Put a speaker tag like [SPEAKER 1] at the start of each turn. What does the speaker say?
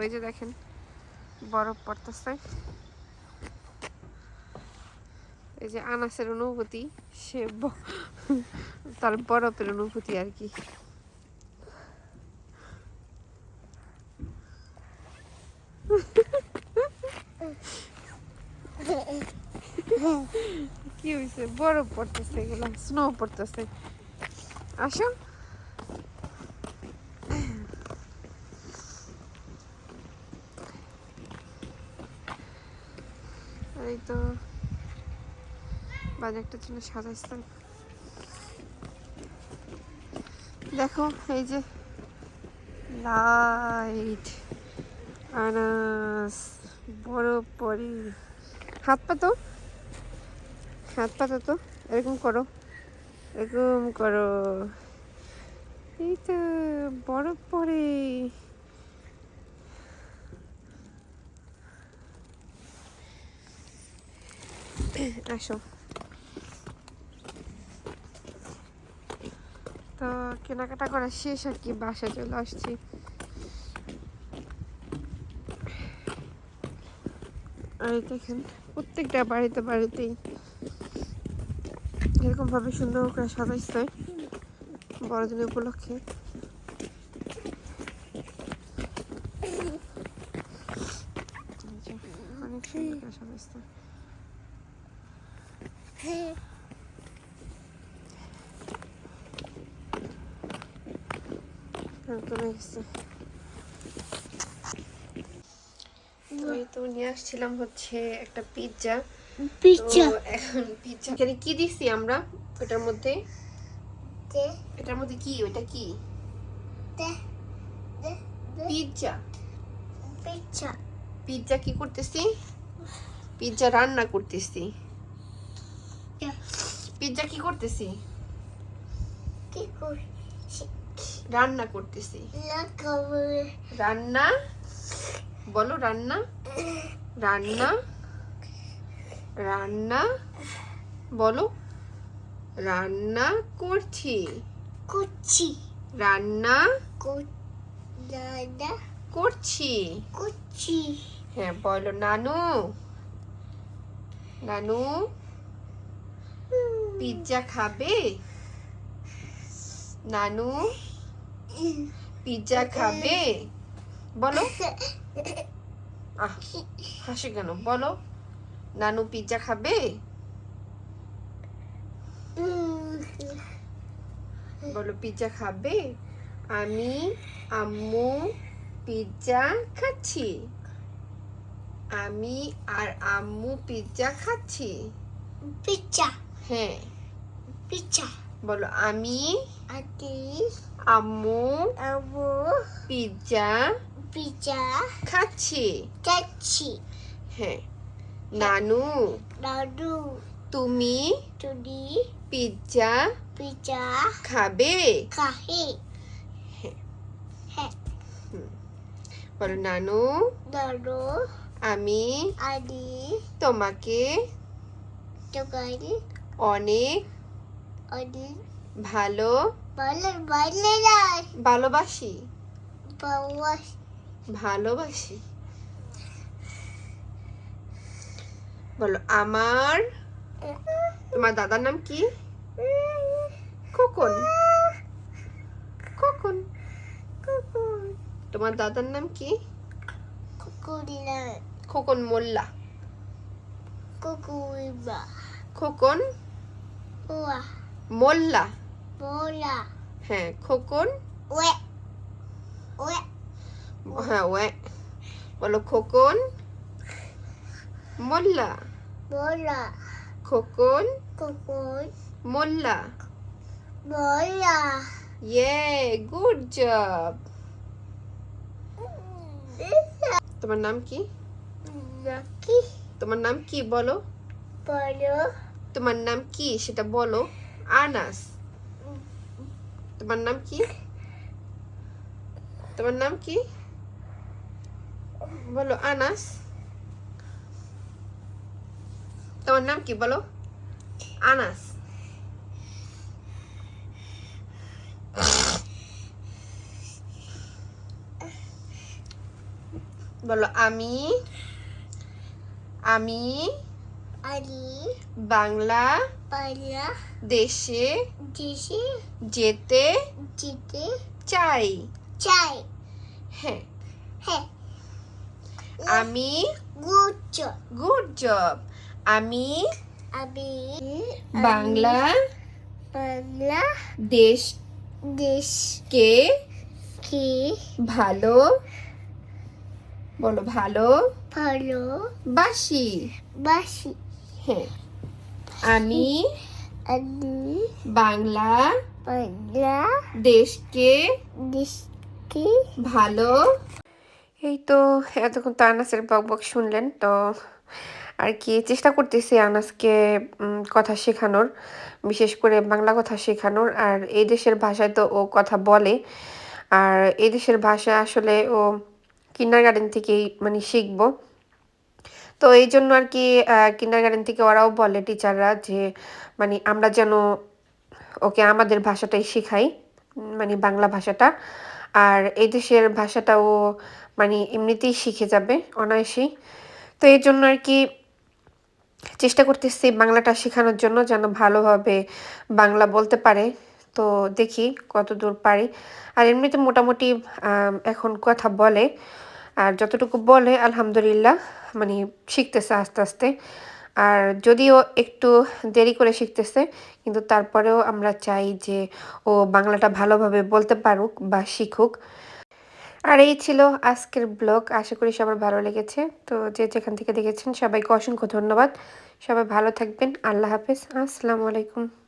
[SPEAKER 1] ওই যে দেখেন, বরফ পড়তেছে। এই যে আনাসের অনুভূতি, সে তার বরফের অনুভূতি আর কি। কি হয়েছে বরফ পড়তেছে এগুলো স্নো পড়তেছে। আসো। এই তো বাজারটার জন্য সাজাইছিলাম দেখো, এই যে লাইট, আনাস, বড় পরি। হাত পাতো হাত পাতো তো এরকম করো এরকম করো। এই তো বরফ পরে। আসো। তো কেনাকাটা করা শেষ আর কি, বাসায় চলে আসছি। আর দেখেন, প্রত্যেকটা বাড়িতে বাড়িতেই এরকম ভাবে সুন্দর করে সাজাইছে বড়দিন উপলক্ষে। অনেক সুন্দর করে সাজাইছে। তো নিয়ে আসছিলাম হচ্ছে একটা পিৎজা
[SPEAKER 2] পিজ্জা
[SPEAKER 1] এখন পিৎজা এখানে কি দিছি আমরা? ওটার মধ্যে? এটার মধ্যে কি? ওটা কি?
[SPEAKER 2] দে
[SPEAKER 1] পিৎজা পিৎজা কি করতেছি? পিৎজা রান্না করতেছি। পিৎজা কি করতেছি?
[SPEAKER 2] কি করি
[SPEAKER 1] রান্না করতেছি। রান্না? বলো রান্না। রান্না? রান্না? বলো। রান্না করছি।
[SPEAKER 2] কুচি
[SPEAKER 1] রান্না? করছি।
[SPEAKER 2] কুচি
[SPEAKER 1] হ্যাঁ বলো। নানু? নানু? পিৎজা খাবে? নানু পিৎজা খাবে? বলো। হাসি কেন? বলো। নানু পিৎজা খাবে? বলো পিৎজা খাবে? আমি আম্মু পিৎজা খাচ্ছি। আমি আর আম্মু পিৎজা খাচ্ছি।
[SPEAKER 2] পিজ্জা।
[SPEAKER 1] হ্যাঁ।
[SPEAKER 2] পিজ্জা।
[SPEAKER 1] বলো আমি
[SPEAKER 2] আদি
[SPEAKER 1] আম্মু
[SPEAKER 2] আবু
[SPEAKER 1] পিৎজা
[SPEAKER 2] পিজ্জা
[SPEAKER 1] খাচ্ছি।
[SPEAKER 2] চাচ্ছি
[SPEAKER 1] হ্যাঁ। নানু
[SPEAKER 2] দাদু
[SPEAKER 1] তুমি
[SPEAKER 2] তুদি
[SPEAKER 1] পিৎজা
[SPEAKER 2] পিজ্জা
[SPEAKER 1] খাবে?
[SPEAKER 2] কাহে
[SPEAKER 1] হ্যাঁ।
[SPEAKER 2] হ্যাঁ।
[SPEAKER 1] বলো নানু
[SPEAKER 2] দাদু
[SPEAKER 1] আমি
[SPEAKER 2] আদি
[SPEAKER 1] তোমাকে
[SPEAKER 2] তোকারি
[SPEAKER 1] অনেক ভালো
[SPEAKER 2] যায়
[SPEAKER 1] ভালোবাসি। ভালোবাসি। বলো আমার তোমার দাদার নাম কি? খোকন। খোকন। তোমার দাদার নাম কি? খোকন মোল্লা। খোকন
[SPEAKER 2] ওয়া
[SPEAKER 1] মোল্লা
[SPEAKER 2] bola
[SPEAKER 1] হ্যাঁ খোকন
[SPEAKER 2] ওয়ে ওয়ে
[SPEAKER 1] হ্যাঁ ওয়ে বলো খোকন মোল্লা
[SPEAKER 2] bola
[SPEAKER 1] খোকন
[SPEAKER 2] কুকুর
[SPEAKER 1] মোল্লা
[SPEAKER 2] bola
[SPEAKER 1] ইয়ে গুড জব তোমার নাম কি
[SPEAKER 2] নাকি
[SPEAKER 1] তোমার নাম কি বলো
[SPEAKER 2] বলো
[SPEAKER 1] তোমার নাম কি? সেটা বলো। আনাস। তোমার নাম কি? তোমার নাম কি? বলো, আনাস। তোমার নাম কি বলো? আনাস। বলো, আমি। আমি বাংলা
[SPEAKER 2] পালা
[SPEAKER 1] দেশে
[SPEAKER 2] দেশে
[SPEAKER 1] যেতে
[SPEAKER 2] যেতে
[SPEAKER 1] চাই।
[SPEAKER 2] চাই।
[SPEAKER 1] হ্যাঁ।
[SPEAKER 2] হ্যাঁ।
[SPEAKER 1] আমি
[SPEAKER 2] গুচ্ছ
[SPEAKER 1] গুড জব। আমি
[SPEAKER 2] আমি
[SPEAKER 1] বাংলা
[SPEAKER 2] বাংলা দেশ
[SPEAKER 1] দেশকে
[SPEAKER 2] দেশকে
[SPEAKER 1] ভালো বলো ভালো
[SPEAKER 2] ভালো
[SPEAKER 1] বাসি।
[SPEAKER 2] বাসি।
[SPEAKER 1] হ্যাঁ। আমি
[SPEAKER 2] আমি
[SPEAKER 1] বাংলা
[SPEAKER 2] বাংলা
[SPEAKER 1] দেশকে
[SPEAKER 2] দেশকে
[SPEAKER 1] ভালো। এই তো এতক্ষণ তো আনাসের বক বক শুনলেন তো আর কি চেষ্টা করতেছি আনাসকে কথা শেখানোর বিশেষ করে বাংলা কথা শেখানোর। আর এই দেশের ভাষায় তো ও কথা বলে। আর এই দেশের ভাষা আসলে ও কিন্ডার গার্ডেন থেকেই মানে শিখব। তো এই জন্য আর কি কিন্ডার গার্ডেন থেকে ওরাও বলে টিচাররা যে মানে আমরা যেন ওকে আমাদের ভাষাটাই শেখাই মানে বাংলা ভাষাটা। আর এই দেশের ভাষাটাও মানে এমনিতেই শিখে যাবে অনায়াসেই। তো এই জন্য আর কি চেষ্টা করতেছি বাংলাটা শেখানোর জন্য যেন ভালোভাবে বাংলা বলতে পারে। তো দেখি কত দূর পারি। আর এমনিতে মোটামুটি এখন কথা বলে। আর যতটুকু বলে, আলহামদুলিল্লাহ। মানে শিখতেছে আস্তে আস্তে। আর যদিও একটু দেরি করে শিখতেছে, কিন্তু তারপরেও আমরা চাই যে ও বাংলাটা ভালোভাবে বলতে পারুক বা শিখুক। আর এই ছিল আজকের ব্লগ, আশা করি সবার ভালো লেগেছে। তো যে যেখান থেকে দেখেছেন, সবাইকে অসংখ্য ধন্যবাদ। সবাই ভালো থাকবেন, আল্লাহ হাফেজ, আসসালামু আলাইকুম।